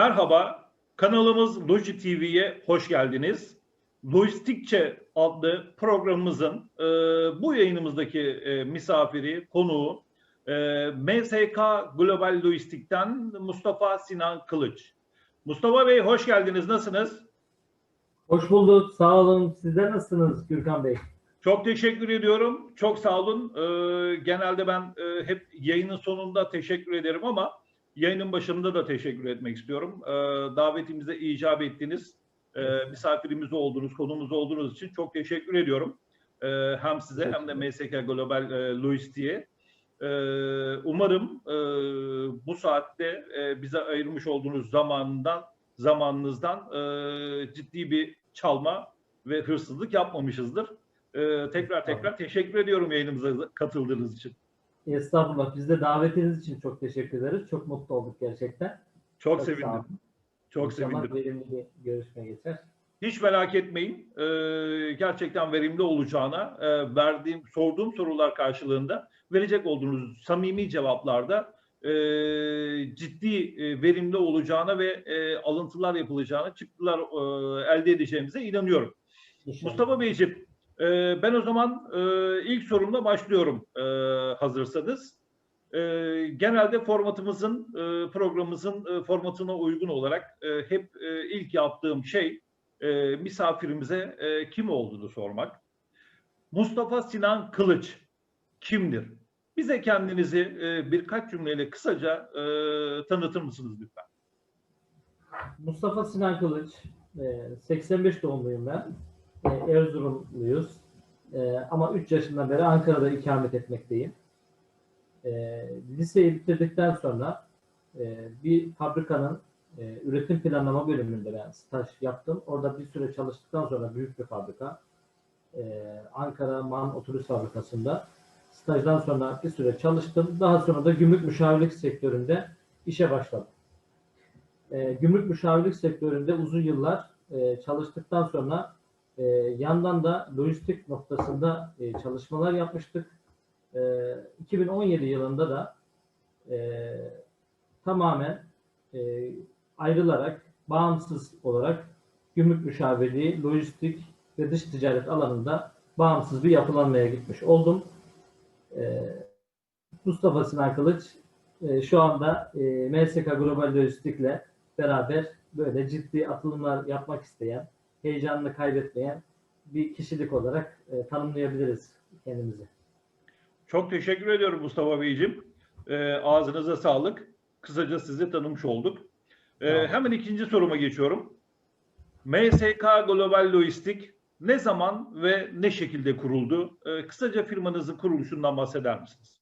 Merhaba, kanalımız Loji TV'ye hoş geldiniz. Lojistikçe adlı programımızın e, bu yayınımızdaki e, misafiri, konuğu e, MSK Global Lojistik'ten Mustafa Sinan Kılıç. Mustafa Bey hoş geldiniz, nasılsınız? Hoş bulduk. Sağ olun. Sizler nasılsınız Gürkan Bey? Çok teşekkür ediyorum. Çok sağ olun. Ee, genelde ben e, hep yayının sonunda teşekkür ederim ama yayının başında da teşekkür etmek istiyorum. Ee, davetimize icap ettiniz. Ee, misafirimiz oldunuz, konumuz olduğunuz için çok teşekkür ediyorum. Ee, hem size hem de MSK Global e, Logistik'e. Ee, umarım e, bu saatte e, bize ayırmış olduğunuz zamandan zamanınızdan e, ciddi bir çalma ve hırsızlık yapmamışızdır. Tekrar tekrar teşekkür ediyorum yayınımıza katıldığınız için. Estağfurullah. Biz de davetiniz için çok teşekkür ederiz. Çok mutlu olduk gerçekten. Çok, sağ sevindim. Çok İnşallah sevindim. verimli bir görüşme geçer. Hiç merak etmeyin. Ee, gerçekten verimli olacağına, e, verdiğim, sorduğum sorular karşılığında verecek olduğunuz samimi cevaplarda e, ciddi e, verimli olacağına ve e, alıntılar yapılacağına, çıktılar e, elde edeceğimize inanıyorum. İnşallah. Mustafa Beyciğim, e, ben o zaman e, ilk sorumla başlıyorum e, hazırsanız. E, genelde formatımızın, e, programımızın e, formatına uygun olarak hep ilk yaptığım şey misafirimize kim olduğunu sormak. Mustafa Sinan Kılıç kimdir? Bize kendinizi birkaç cümleyle kısaca tanıtır mısınız lütfen? Mustafa Sinan Kılıç. e, 85 doğumluyum ben. E, Erzurumluyuz. E, Ama 3 yaşından beri Ankara'da ikamet etmekteyim. E, Liseyi bitirdikten sonra e, bir fabrikanın e, üretim planlama bölümünde ben staj yaptım. Orada bir süre çalıştıktan sonra büyük bir fabrika. e, Ankara Man Otobüs Fabrikası'nda stajdan sonra bir süre çalıştım. Daha sonra da gümrük müşavirlik sektöründe işe başladım. E, gümrük müşavirlik sektöründe uzun yıllar e, çalıştıktan sonra e, yandan da lojistik noktasında e, çalışmalar yapmıştık. E, 2017 yılında da e, tamamen e, ayrılarak, bağımsız olarak gümrük müşavirliği, lojistik ve dış ticaret alanında bağımsız bir yapılanmaya gitmiş oldum. E, Mustafa Sinan Kılıç e, şu anda e, MSK Global Lojistik'le beraber böyle ciddi atılımlar yapmak isteyen, heyecanını kaybetmeyen bir kişilik olarak e, tanımlayabiliriz kendimizi. Çok teşekkür ediyorum Mustafa Beyciğim. Ee, ağzınıza sağlık. Kısaca sizi tanımış olduk. Ee, Tamam. hemen ikinci soruma geçiyorum. MSK Global Lojistik ne zaman ve ne şekilde kuruldu? Ee, kısaca firmanızın kuruluşundan bahseder misiniz?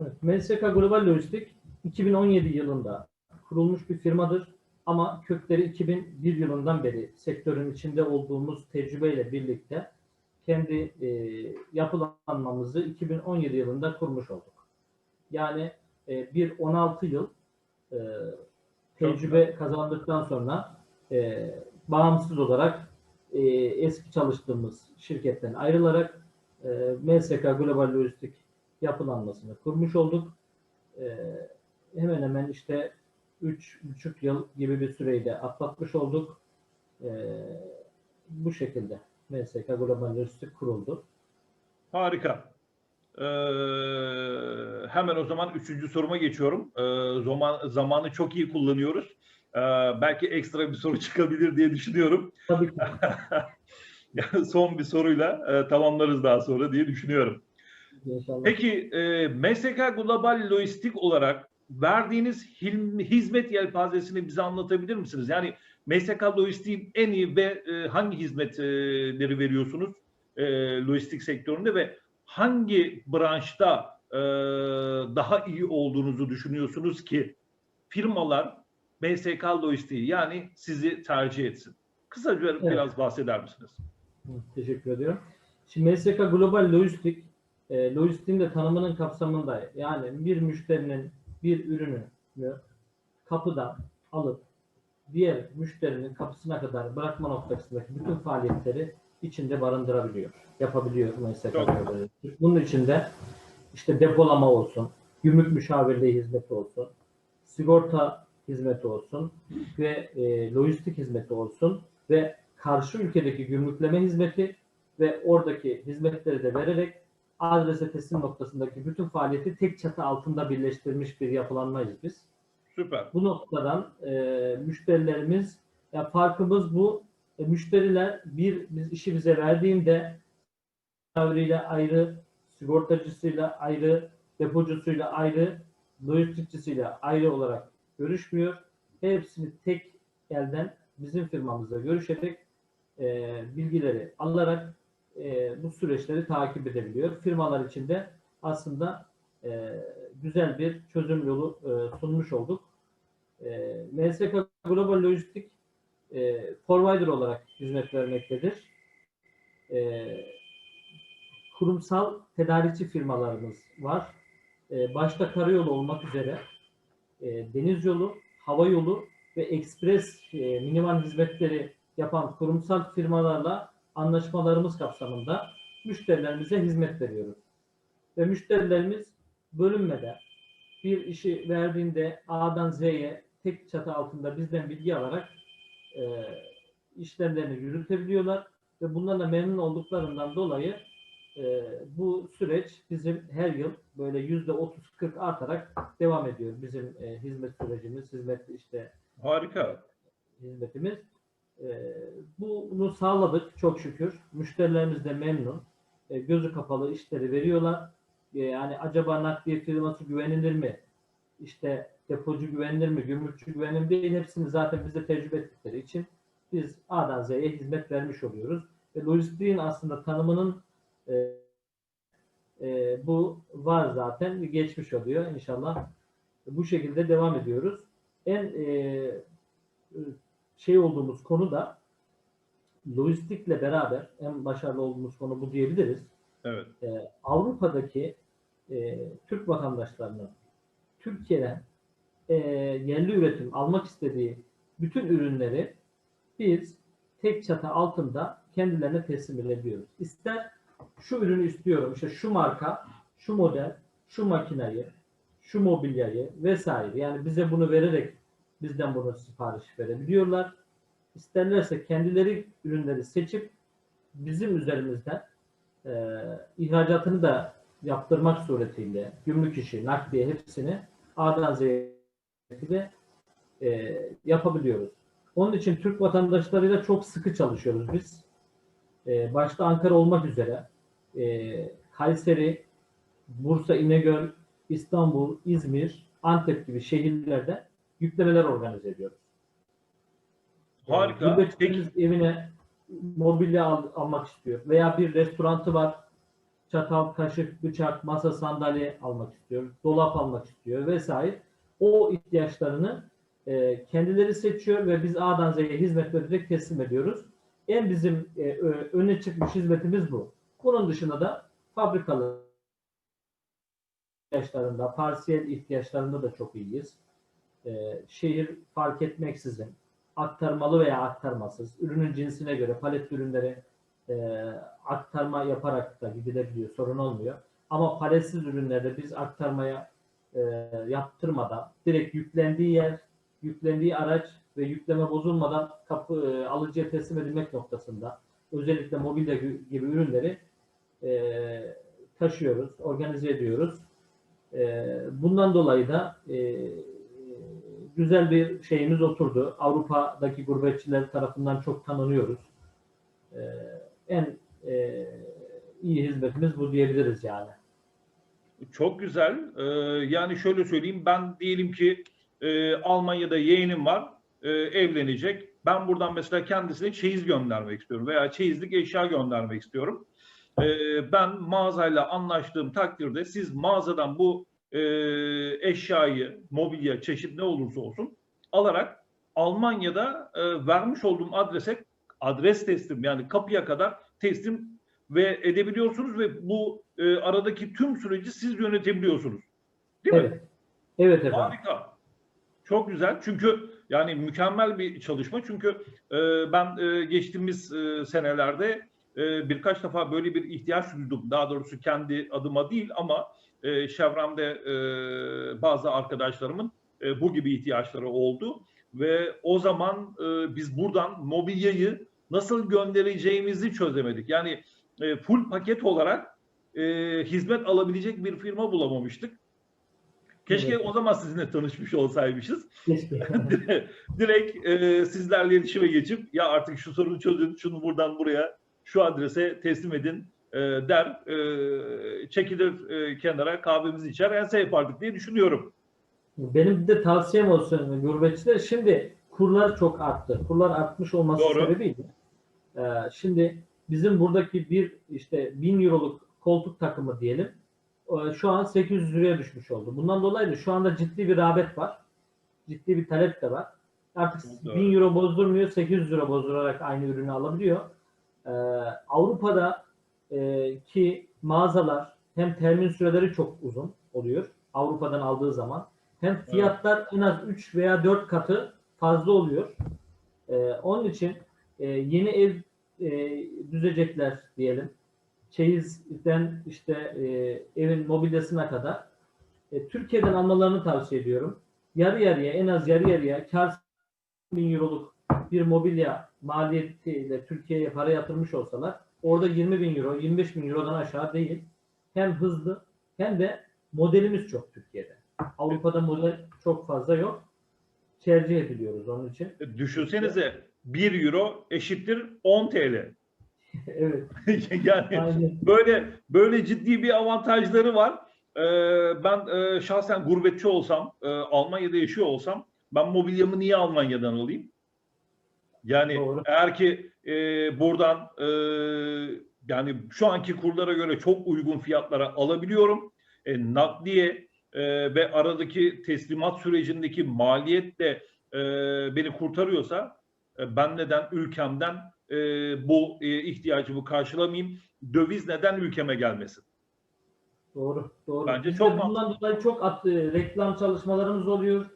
Evet, MSK Global Lojistik 2017 yılında kurulmuş bir firmadır. Ama kökleri 2001 yılından beri sektörün içinde olduğumuz tecrübeyle birlikte kendi e, yapılanmamızı 2017 yılında kurmuş olduk. Yani e, bir 16 yıl e, tecrübe kazandıktan sonra e, bağımsız olarak e, eski çalıştığımız şirketten ayrılarak e, MSK Global Lojistik yapılanmasını kurmuş olduk. E, hemen hemen işte üç buçuk yıl gibi bir süreyi de atlatmış olduk. E, bu şekilde MSK Global Lojistik kuruldu. Harika. Ee, hemen o zaman üçüncü soruma geçiyorum. Ee, zaman zamanı çok iyi kullanıyoruz. Ee, belki ekstra bir soru çıkabilir diye düşünüyorum. Tabii ki. Son bir soruyla e, tamamlarız daha sonra diye düşünüyorum. İnşallah. Peki e, MSK Global Lojistik olarak verdiğiniz hizmet yelpazesini bize anlatabilir misiniz? Yani MSK Lojistik'in en iyi ve e, hangi hizmetleri veriyorsunuz e, lojistik sektöründe ve hangi branşta e, daha iyi olduğunuzu düşünüyorsunuz ki firmalar MSK Lojistik'i yani sizi tercih etsin? Kısaca biraz bahseder misiniz? Teşekkür ediyorum. Şimdi MSK Global Lojistik, e, lojistiğin de tanımının kapsamında yani bir müşterinin bir ürünü kapıdan alıp diğer müşterinin kapısına kadar bırakma noktasındaki bütün faaliyetleri içinde barındırabiliyor, yapabiliyor Lojistik. Bunun içinde işte depolama olsun, gümrük müşavirliği hizmeti olsun, sigorta hizmeti olsun ve e, lojistik hizmeti olsun ve karşı ülkedeki gümrükleme hizmeti ve oradaki hizmetleri de vererek adrese teslim noktasındaki bütün faaliyeti tek çatı altında birleştirmiş bir yapılanmayız biz. Süper. Bu noktadan e, müşterilerimiz ya farkımız bu. E, müşteriler bir biz işi bize verdiğinde müşaviriyle ayrı, sigortacısıyla ayrı, depocusuyla ayrı, lojistikçisiyle ayrı olarak görüşmüyor. Hepsini tek elden bizim firmamızla görüşerek e, bilgileri alarak e, bu süreçleri takip edebiliyor. Firmalar için de aslında e, güzel bir çözüm yolu e, sunmuş olduk. E, MSK Global Lojistik e, provider olarak hizmet vermektedir. E, kurumsal tedarikçi firmalarımız var. E, başta karayolu olmak üzere e, deniz yolu, hava yolu ve ekspres e, minimal hizmetleri yapan kurumsal firmalarla anlaşmalarımız kapsamında müşterilerimize hizmet veriyoruz. Ve müşterilerimiz bölünmeden bir işi verdiğinde A'dan Z'ye tek çatı altında bizden bilgi alarak e, işlemlerini yürütebiliyorlar ve bundan da memnun olduklarından dolayı e, bu süreç bizim her yıl böyle yüzde 30-40 artarak devam ediyor bizim e, hizmet sürecimiz, hizmet işte Harika. hizmetimiz. E, bunu sağladık çok şükür. Müşterilerimiz de memnun. E, gözü kapalı işleri veriyorlar. E, yani acaba nakliye firması güvenilir mi? İşte depocu güvenilir mi? Gümrükçü güvenilir mi değil. Hepsini zaten bize tecrübe ettikleri için biz A'dan Z'ye hizmet vermiş oluyoruz. Ve lojistiğin aslında tanımının e, e, bu var zaten geçmiş oluyor inşallah. Bu şekilde devam ediyoruz. En e, şey olduğumuz konu da lojistikle beraber en başarılı olduğumuz konu bu diyebiliriz. Evet. Ee, Avrupa'daki e, Türk vatandaşlarının Türkiye'den e, yerli üretim almak istediği bütün ürünleri biz tek çatı altında kendilerine teslim edebiliyoruz. İster şu ürünü istiyorum, işte şu marka, şu model, şu makinayı, şu mobilyayı vesaire. Yani bize bunu vererek bizden bunu sipariş verebiliyorlar. İsterlerse kendileri ürünleri seçip bizim üzerimizden e, ihracatını da yaptırmak suretiyle gümrük işi, nakliye hepsini A'dan Z'ye de e, yapabiliyoruz. Onun için Türk vatandaşlarıyla çok sıkı çalışıyoruz biz. E, başta Ankara olmak üzere e, Kayseri, Bursa, İnegöl, İstanbul, İzmir, Antep gibi şehirlerde yüklemeler organize ediyoruz. Harika. Gurbetçimiz evine mobilya al- almak istiyor veya bir restorantı var. Çatal, kaşık, bıçak, masa, sandalye almak istiyor. Dolap almak istiyor vesaire. O ihtiyaçlarını e, kendileri seçiyor ve biz A'dan Z'ye hizmet vererek teslim ediyoruz. En bizim e, öne çıkmış hizmetimiz bu. Bunun dışında da fabrikalı ihtiyaçlarında, parsiyel ihtiyaçlarında da çok iyiyiz. E, şehir fark etmeksizin aktarmalı veya aktarmasız, ürünün cinsine göre palet ürünleri e, aktarma yaparak da gidilebiliyor, sorun olmuyor. Ama paletsiz ürünlerde biz aktarmaya e, yaptırmadan direkt yüklendiği yer, yüklendiği araç ve yükleme bozulmadan kapı e, alıcıya teslim edilmek noktasında özellikle mobilya gibi ürünleri e, taşıyoruz, organize ediyoruz. E, bundan dolayı da e, güzel bir şeyimiz oturdu. Avrupa'daki gurbetçiler tarafından çok tanınıyoruz. E, en e, iyi hizmetimiz bu diyebiliriz yani. Çok güzel. Ee, yani şöyle söyleyeyim. Ben diyelim ki e, Almanya'da yeğenim var. e, evlenecek. Ben buradan mesela kendisine çeyiz göndermek istiyorum veya çeyizlik eşya göndermek istiyorum. Ee, ben mağazayla anlaştığım takdirde siz mağazadan bu e, eşyayı, mobilya, çeşit ne olursa olsun alarak Almanya'da e, vermiş olduğum adrese adres teslim yani kapıya kadar teslim ve edebiliyorsunuz ve bu e, aradaki tüm süreci siz yönetebiliyorsunuz. Değil mi? Evet. Evet efendim. Harika. Çok güzel. Çünkü yani mükemmel bir çalışma. Çünkü e, ben e, geçtiğimiz e, senelerde e, birkaç defa böyle bir ihtiyaç duydum. Daha doğrusu kendi adıma değil ama e, çevremde e, bazı arkadaşlarımın e, bu gibi ihtiyaçları oldu ve o zaman e, biz buradan mobilyayı nasıl göndereceğimizi çözemedik. Yani e, full paket olarak e, hizmet alabilecek bir firma bulamamıştık. Keşke Evet. o zaman sizinle tanışmış olsaymışız. Direkt e, sizlerle iletişime geçip ya artık şu sorunu çözün, şunu buradan buraya, şu adrese teslim edin e, der, e, çekilir e, kenara kahvemizi içer, ense yapardık diye düşünüyorum. Benim de tavsiyem olsun gurbetçiler. Şimdi kurlar çok arttı. Kurlar artmış olması Doğru. sebebiyle. e, şimdi bizim buradaki bir işte 1000 euroluk koltuk takımı diyelim. e, Şu an 800 liraya düşmüş oldu. Bundan dolayı da şu anda ciddi bir rağbet var. Ciddi bir talep de var. Artık Doğru. 1000 euro bozdurmuyor. 800 lira bozdurarak aynı ürünü alabiliyor. E, Avrupa'da e, ki mağazalar hem temin süreleri çok uzun oluyor. Avrupa'dan aldığı zaman hem fiyatlar en az 3 veya 4 katı fazla oluyor. Ee, onun için e, yeni ev e, düzecekler diyelim. Çeyizden işte e, evin mobilyasına kadar e, Türkiye'den almalarını tavsiye ediyorum. Yarı yarıya en az yarı yarıya kar 1000 euroluk bir mobilya maliyetiyle Türkiye'ye para yatırmış olsalar orada 20 bin euro, 25 bin eurodan aşağı değil. Hem hızlı hem de modelimiz çok Türkiye'de. Avrupa'da model çok fazla yok. Tercih ediliyoruz onun için. E, Düşünsenize 1 euro eşittir 10 TL. evet. yani Aynen. böyle böyle ciddi bir avantajları var. Ee, ben e, şahsen gurbetçi olsam, e, Almanya'da yaşıyor olsam ben mobilyamı niye Almanya'dan alayım? Yani Doğru. eğer ki e, buradan e, yani şu anki kurlara göre çok uygun fiyatlara alabiliyorum. E, nakliye e, ve aradaki teslimat sürecindeki maliyet de e, beni kurtarıyorsa e, ben neden ülkemden e, bu e, ihtiyacımı karşılamayayım? Döviz neden ülkeme gelmesin? Doğru. Doğru. Bence Biz çok bundan dolayı çok at, e, reklam çalışmalarımız oluyor.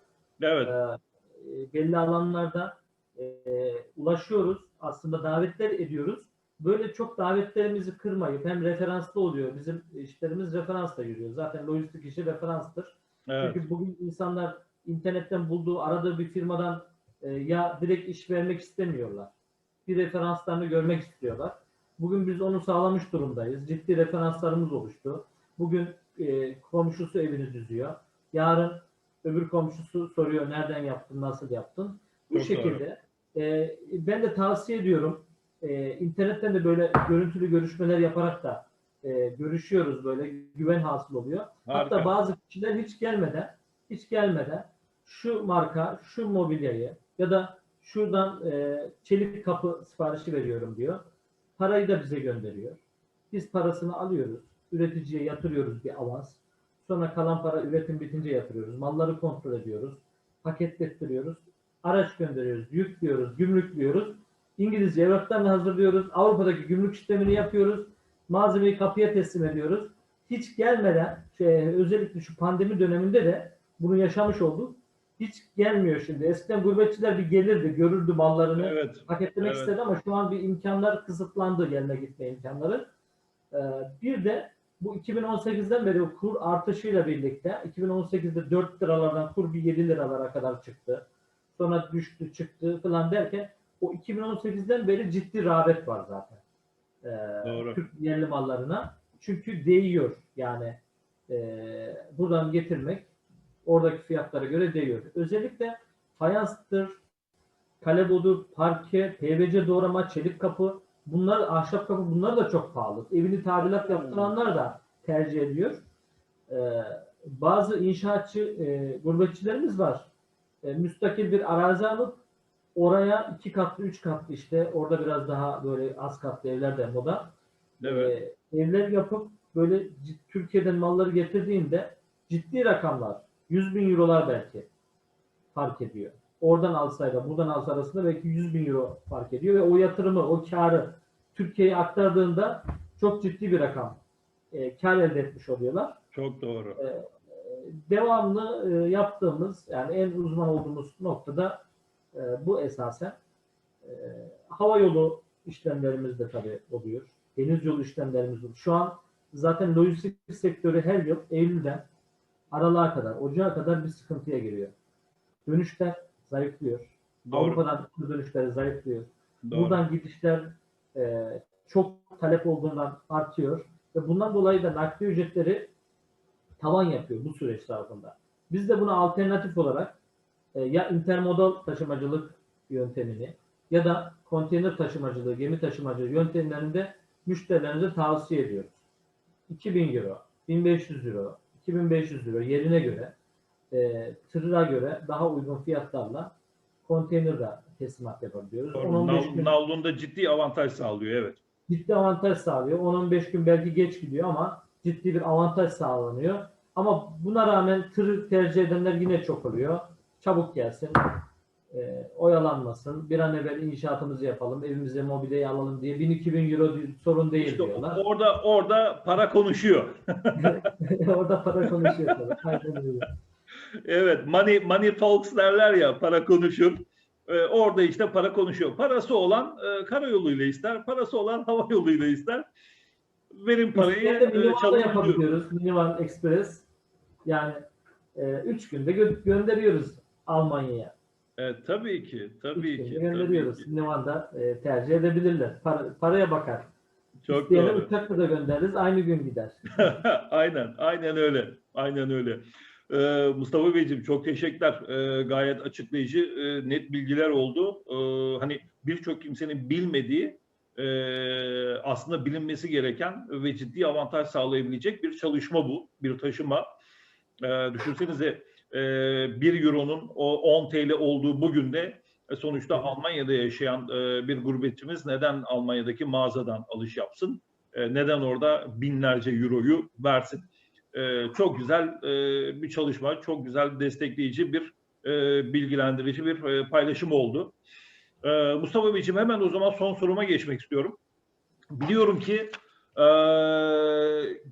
Evet, Ee, belli alanlarda e, ulaşıyoruz. Aslında davetler ediyoruz. Böyle çok davetlerimizi kırmayıp hem referanslı oluyor. Bizim işlerimiz referansla yürüyor. Zaten lojistik işi referanstır. evet, Çünkü bugün insanlar internetten bulduğu, aradığı bir firmadan e, ya direkt iş vermek istemiyorlar. Bir referanslarını görmek istiyorlar. Bugün biz onu sağlamış durumdayız. Ciddi referanslarımız oluştu. Bugün e, komşusu evini düzüyor. Yarın öbür komşusu soruyor nereden yaptın, nasıl yaptın. Bu Çok şekilde e, ben de tavsiye ediyorum. E, internetten de böyle görüntülü görüşmeler yaparak da e, görüşüyoruz böyle güven hasıl oluyor. Harika. Hatta bazı kişiler hiç gelmeden, hiç gelmeden şu marka, şu mobilyayı ya da şuradan e, çelik kapı siparişi veriyorum diyor. Parayı da bize gönderiyor. Biz parasını alıyoruz. Üreticiye yatırıyoruz bir avans. Sonra kalan para üretim bitince yatırıyoruz. Malları kontrol ediyoruz. Paketlettiriyoruz. Araç gönderiyoruz. Yüklüyoruz. Gümrüklüyoruz. İngilizce evraklarını hazırlıyoruz. Avrupa'daki gümrük işlemini yapıyoruz. Malzemeyi kapıya teslim ediyoruz hiç gelmeden şey, özellikle şu pandemi döneminde de bunu yaşamış olduk. Hiç gelmiyor şimdi. Eskiden gurbetçiler bir gelirdi, görürdü mallarını, evet. paketlemek evet. istedi ama şu an bir imkanlar kısıtlandı gelme gitme imkanları. Ee, bir de bu 2018'den beri kur artışıyla birlikte 2018'de 4 liralardan kur bir 7 liralara kadar çıktı. Sonra düştü çıktı falan derken o 2018'den beri ciddi rağbet var zaten. Ee, Doğru. Türk yerli mallarına. Çünkü değiyor yani e, buradan getirmek oradaki fiyatlara göre değiyor. Özellikle fayanstır, kalebodur, parke, PVC doğrama, çelik kapı bunlar ahşap kapı bunlar da çok pahalı. Evini tadilat yaptıranlar da tercih ediyor. Ee, bazı inşaatçı e, gurbetçilerimiz var. E, müstakil bir arazi alıp oraya iki katlı, üç katlı işte orada biraz daha böyle az katlı evler de moda. Evet. Ee, evler yapıp böyle Türkiye'den malları getirdiğinde ciddi rakamlar 100 bin eurolar belki fark ediyor. Oradan alsayla buradan alsa arasında belki 100 bin euro fark ediyor ve o yatırımı, o karı Türkiye'ye aktardığında çok ciddi bir rakam e, kar elde etmiş oluyorlar. Çok doğru. E, devamlı e, yaptığımız yani en uzman olduğumuz noktada e, bu esasen e, hava yolu işlemlerimiz de tabii oluyor. Deniz yolu işlemlerimiz oluyor. Şu an zaten lojistik sektörü her yıl Eylül'den Aralık'a kadar, Ocağa kadar bir sıkıntıya giriyor. dönüşler zayıflıyor. Doğru. Avrupa'dan dönüşleri zayıflıyor. doğru. Buradan gidişler e, çok talep olduğundan artıyor ve bundan dolayı da nakliye ücretleri tavan yapıyor bu süreç zarfında. Biz de buna alternatif olarak e, ya intermodal taşımacılık yöntemini ya da konteyner taşımacılığı, gemi taşımacılığı yöntemlerinde müşterilerimize tavsiye ediyoruz. 2000 euro, 1500 euro, 2500 euro yerine göre e, tırına göre daha uygun fiyatlarla konteynerle teslimat yapabiliyoruz. Doğru. 10-15 Nav- gün Navlun'da ciddi avantaj sağlıyor evet. ciddi avantaj sağlıyor. 10-15 gün belki geç gidiyor ama ciddi bir avantaj sağlanıyor. Ama buna rağmen tır tercih edenler yine çok oluyor. Çabuk gelsin, e, oyalanmasın, bir an evvel inşaatımızı yapalım, evimize mobilyayı alalım diye 1000-2000 euro sorun değil İşte diyorlar. orada orada para konuşuyor. Orada para konuşuyor. Evet, money money talks derler ya, para konuşur. Ee, orada işte para konuşuyor. Parası olan e, karayoluyla ister, parası olan hava yoluyla ister. Verin parayı, İsteyen de e, minivan da çalışın diyor. yapabiliyoruz. Minivan Express. Yani 3 günde gö- gönderiyoruz Almanya'ya. Evet, tabii ki, tabii Üç ki, günde tabii gönderiyoruz. ki. Minivanda e, tercih edebilirler. Para, paraya bakar. Çok İsteyene doğru. uçakla da göndeririz. Aynı gün gider. aynen, aynen öyle. Aynen öyle. Ee, Mustafa Beyciğim çok teşekkürler. Ee, gayet açıklayıcı, e, net bilgiler oldu. Ee, hani birçok kimsenin bilmediği, e, aslında bilinmesi gereken ve ciddi avantaj sağlayabilecek bir çalışma bu, bir taşıma. Ee, düşünsenize e, 1 euronun o 10 TL olduğu bugün de e, sonuçta Almanya'da yaşayan e, bir gurbetçimiz neden Almanya'daki mağazadan alış yapsın? E, neden orada binlerce euroyu versin? E, çok güzel e, bir çalışma, çok güzel destekleyici bir e, bilgilendirici bir e, paylaşım oldu. E, Mustafa Beyciğim hemen o zaman son soruma geçmek istiyorum. Biliyorum ki e,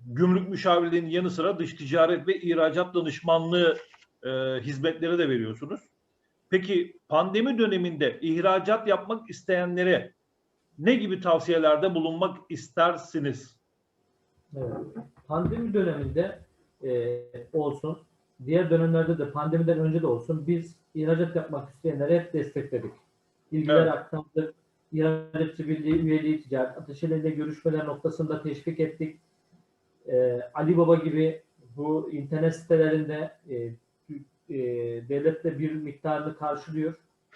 gümrük müşavirliğinin yanı sıra dış ticaret ve ihracat danışmanlığı e, hizmetleri de veriyorsunuz. Peki pandemi döneminde ihracat yapmak isteyenlere ne gibi tavsiyelerde bulunmak istersiniz? Evet. Pandemi döneminde e, olsun, diğer dönemlerde de pandemiden önce de olsun biz ihracat yapmak isteyenlere hep destekledik. Bilgiler Evet. aktardık. İhracatçı birliği, üyeliği, ticaret ateşeleriyle görüşmeler noktasında teşvik ettik. E, Ali Baba gibi bu internet sitelerinde e, e, devlet de bir miktarını karşılıyor.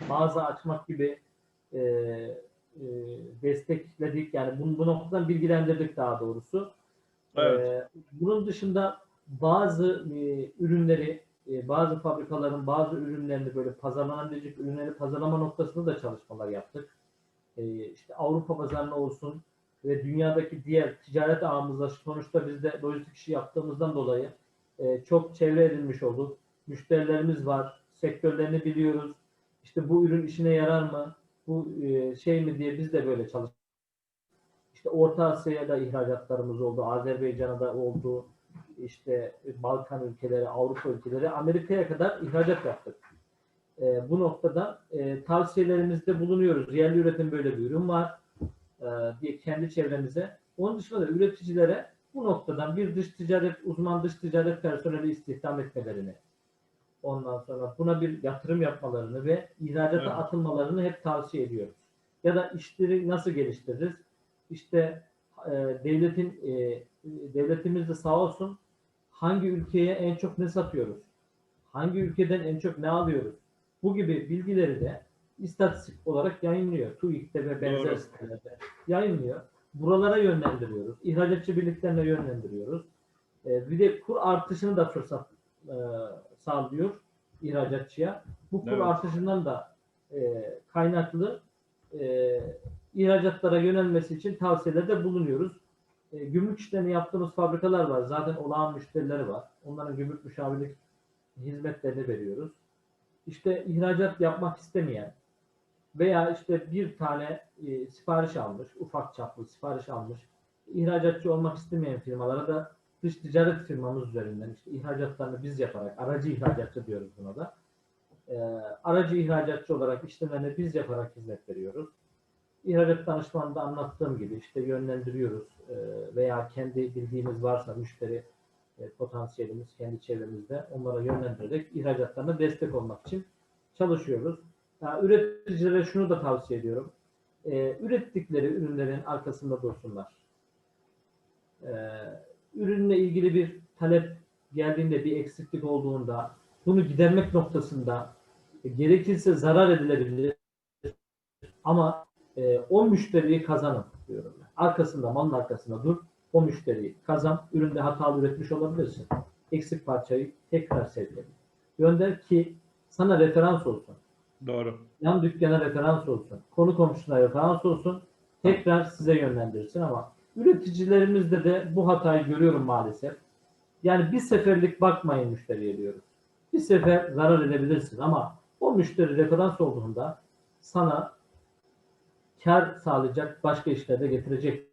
Mağaza açmak gibi e, e, destekledik. Yani bunu, bu noktadan bilgilendirdik daha doğrusu. Evet. Ee, bunun dışında bazı e, ürünleri, e, bazı fabrikaların bazı ürünlerini böyle pazarlanabilecek ürünleri pazarlama noktasında da çalışmalar yaptık. E, işte Avrupa pazarına olsun ve dünyadaki diğer ticaret ağımızda sonuçta biz de lojistik işi yaptığımızdan dolayı e, çok çevre edilmiş olduk. Müşterilerimiz var, sektörlerini biliyoruz. İşte bu ürün işine yarar mı? Bu e, şey mi diye biz de böyle çalıştık. İşte Orta Asya'ya da ihracatlarımız oldu. Azerbaycan'a da oldu. İşte Balkan ülkeleri, Avrupa ülkeleri, Amerika'ya kadar ihracat yaptık. Ee, bu noktada e, tavsiyelerimizde bulunuyoruz. Yerli üretim böyle bir ürün var e, diye kendi çevremize. Onun dışında da üreticilere bu noktadan bir dış ticaret, uzman dış ticaret personeli istihdam etmelerini, ondan sonra buna bir yatırım yapmalarını ve ihracata Evet. atılmalarını hep tavsiye ediyoruz. Ya da işleri nasıl geliştiririz? İşte e, devletin e, devletimiz de sağ olsun hangi ülkeye en çok ne satıyoruz? Hangi ülkeden en çok ne alıyoruz? Bu gibi bilgileri de istatistik olarak yayınlıyor. TÜİK'te ve benzer Doğru. sitelerde yayınlıyor. Buralara yönlendiriyoruz. İhracatçı birliklerine yönlendiriyoruz. E, bir de kur artışını da fırsat e, sağlıyor ihracatçıya. Bu kur Evet. artışından da e, kaynaklı e, ihracatlara yönelmesi için tavsiyelerde bulunuyoruz. E, gümrük işlerini yaptığımız fabrikalar var. Zaten olağan müşterileri var. Onların gümrük müşavirlik hizmetlerini veriyoruz. İşte ihracat yapmak istemeyen veya işte bir tane e, sipariş almış, ufak çaplı sipariş almış, ihracatçı olmak istemeyen firmalara da dış ticaret firmamız üzerinden işte ihracatlarını biz yaparak, aracı ihracatçı diyoruz buna da. E, aracı ihracatçı olarak işlemlerini biz yaparak hizmet veriyoruz. İhracat danışmanında anlattığım gibi işte yönlendiriyoruz e, veya kendi bildiğimiz varsa müşteri potansiyelimiz kendi çevremizde onlara yönlendirerek ihracatlarına destek olmak için çalışıyoruz. Ya, üreticilere şunu da tavsiye ediyorum. Ee, ürettikleri ürünlerin arkasında dursunlar. Ee, ürünle ilgili bir talep geldiğinde bir eksiklik olduğunda bunu gidermek noktasında e, gerekirse zarar edilebilir ama e, o müşteriyi kazanın diyorum. Arkasında, malın arkasında dur. O müşteriyi kazan. Üründe hatalı üretmiş olabilirsin. Eksik parçayı tekrar et. Gönder ki sana referans olsun. Doğru. Yan dükkana referans olsun. Konu komşusuna referans olsun. Tekrar size yönlendirsin ama üreticilerimizde de bu hatayı görüyorum maalesef. Yani bir seferlik bakmayın müşteriye diyoruz. Bir sefer zarar edebilirsin ama o müşteri referans olduğunda sana kar sağlayacak başka işlerde getirecek.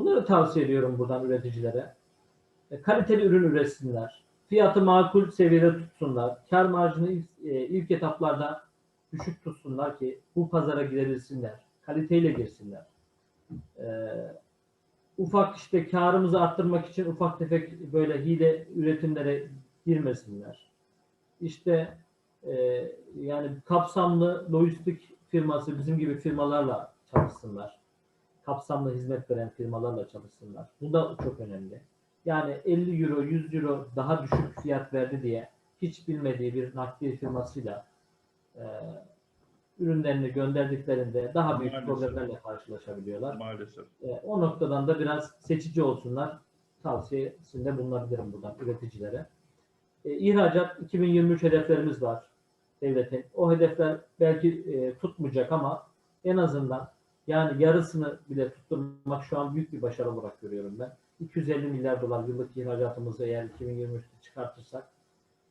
Bunları tavsiye ediyorum buradan üreticilere. E, Kaliteli ürün üretsinler. Fiyatı makul seviyede tutsunlar. Kar marjını ilk, e, ilk etaplarda düşük tutsunlar ki bu pazara girebilsinler. Kaliteyle girsinler. E, ufak işte karımızı arttırmak için ufak tefek böyle hile üretimlere girmesinler. İşte e, yani kapsamlı lojistik firması bizim gibi firmalarla çalışsınlar. Kapsamlı hizmet veren firmalarla çalışsınlar. Bu da çok önemli. Yani 50 euro, 100 euro daha düşük fiyat verdi diye hiç bilmediği bir nakliye firmasıyla e, ürünlerini gönderdiklerinde daha büyük Maalesef. problemlerle karşılaşabiliyorlar. Maalesef. E, o noktadan da biraz seçici olsunlar. Tavsiyesinde bulunabilirim buradan üreticilere. E, ihracat 2023 hedeflerimiz var devletin. O hedefler belki e, tutmayacak ama en azından yani yarısını bile tutturmak şu an büyük bir başarı olarak görüyorum ben. 250 milyar dolar yıllık ihracatımızı eğer 2023'te çıkartırsak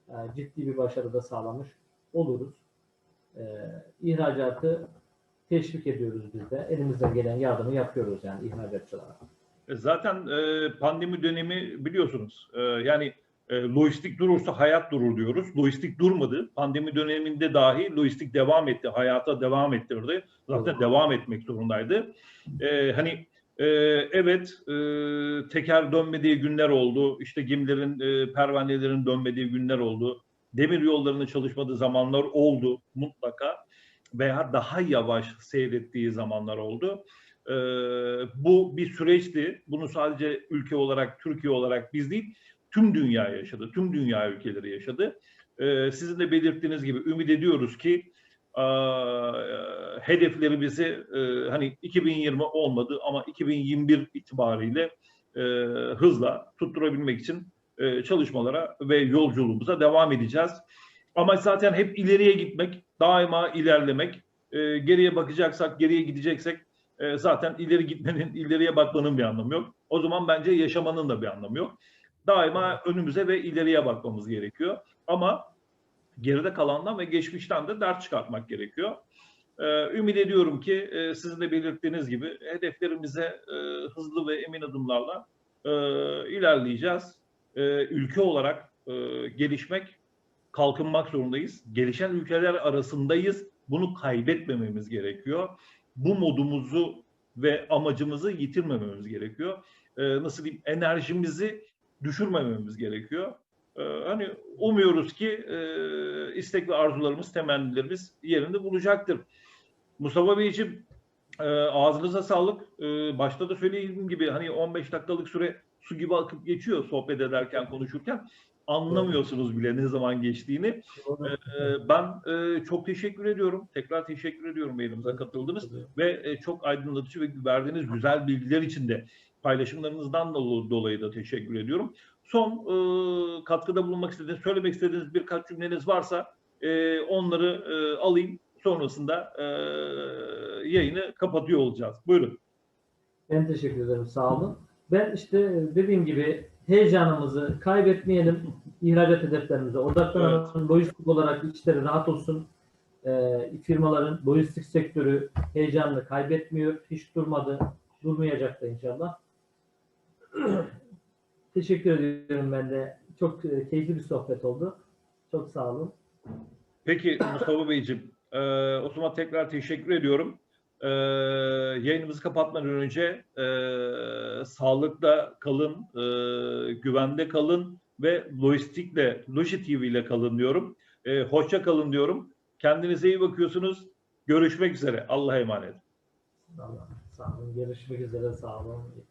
e, ciddi bir başarı da sağlamış oluruz. E, ihracatı teşvik ediyoruz biz de. Elimizden gelen yardımı yapıyoruz yani ihracatçılara. E, Zaten e, pandemi dönemi biliyorsunuz. E, yani e, lojistik durursa hayat durur diyoruz. Lojistik durmadı. Pandemi döneminde dahi lojistik devam etti. Hayata devam ettirdi. Zaten Evet. devam etmek zorundaydı. E, hani e, evet e, teker dönmediği günler oldu. İşte gemilerin, e, pervanelerin dönmediği günler oldu. Demir yollarının çalışmadığı zamanlar oldu mutlaka. Veya daha yavaş seyrettiği zamanlar oldu. Ee, bu bir süreçti. Bunu sadece ülke olarak, Türkiye olarak biz değil, tüm dünya yaşadı. Tüm dünya ülkeleri yaşadı. Ee, sizin de belirttiğiniz gibi ümit ediyoruz ki e, hedeflerimizi e, hani 2020 olmadı ama 2021 itibariyle e, hızla tutturabilmek için e, çalışmalara ve yolculuğumuza devam edeceğiz. Ama zaten hep ileriye gitmek, daima ilerlemek. E, geriye bakacaksak, geriye gideceksek e, zaten ileri gitmenin, ileriye bakmanın bir anlamı yok. O zaman bence yaşamanın da bir anlamı yok. Daima önümüze ve ileriye bakmamız gerekiyor. Ama geride kalandan ve geçmişten de ders çıkartmak gerekiyor. E, ümit ediyorum ki e, sizin de belirttiğiniz gibi hedeflerimize e, hızlı ve emin adımlarla e, ilerleyeceğiz. Ülke olarak gelişmek, kalkınmak zorundayız. Gelişen ülkeler arasındayız. Bunu kaybetmememiz gerekiyor bu modumuzu ve amacımızı yitirmememiz gerekiyor. Ee, nasıl diyeyim enerjimizi düşürmememiz gerekiyor. Ee, hani umuyoruz ki e, istek ve arzularımız, temennilerimiz yerinde bulacaktır. Mustafa Beyciğim e, ağzınıza sağlık. E, başta da söylediğim gibi hani 15 dakikalık süre su gibi akıp geçiyor sohbet ederken, konuşurken. Anlamıyorsunuz bile ne zaman geçtiğini. Ee, ben e, çok teşekkür ediyorum. Tekrar teşekkür ediyorum yayınımıza katıldınız ve e, çok aydınlatıcı ve verdiğiniz güzel bilgiler için de paylaşımlarınızdan dolayı da teşekkür ediyorum. Son e, katkıda bulunmak istediğiniz, söylemek istediğiniz birkaç cümleniz varsa e, onları e, alayım. Sonrasında e, yayını kapatıyor olacağız. Buyurun. Ben teşekkür ederim. Sağ olun. Ben işte dediğim gibi heyecanımızı kaybetmeyelim. ihracat hedeflerimize odaklanalım. Lojistik olarak içleri rahat olsun. Ee, firmaların lojistik sektörü heyecanını kaybetmiyor. Hiç durmadı. Durmayacak da inşallah. teşekkür ediyorum ben de. Çok e, keyifli bir sohbet oldu. Çok sağ olun. Peki Mustafa Beyciğim, e, o zaman tekrar teşekkür ediyorum. E, yayınımızı kapatmadan önce e, sağlıkla kalın, e, güvende kalın ve lojistikle, Loji TV ile kalın diyorum. E, hoşça kalın diyorum. Kendinize iyi bakıyorsunuz. Görüşmek üzere. Allah'a emanet. Allah, sağ olun. Görüşmek üzere. Sağ olun.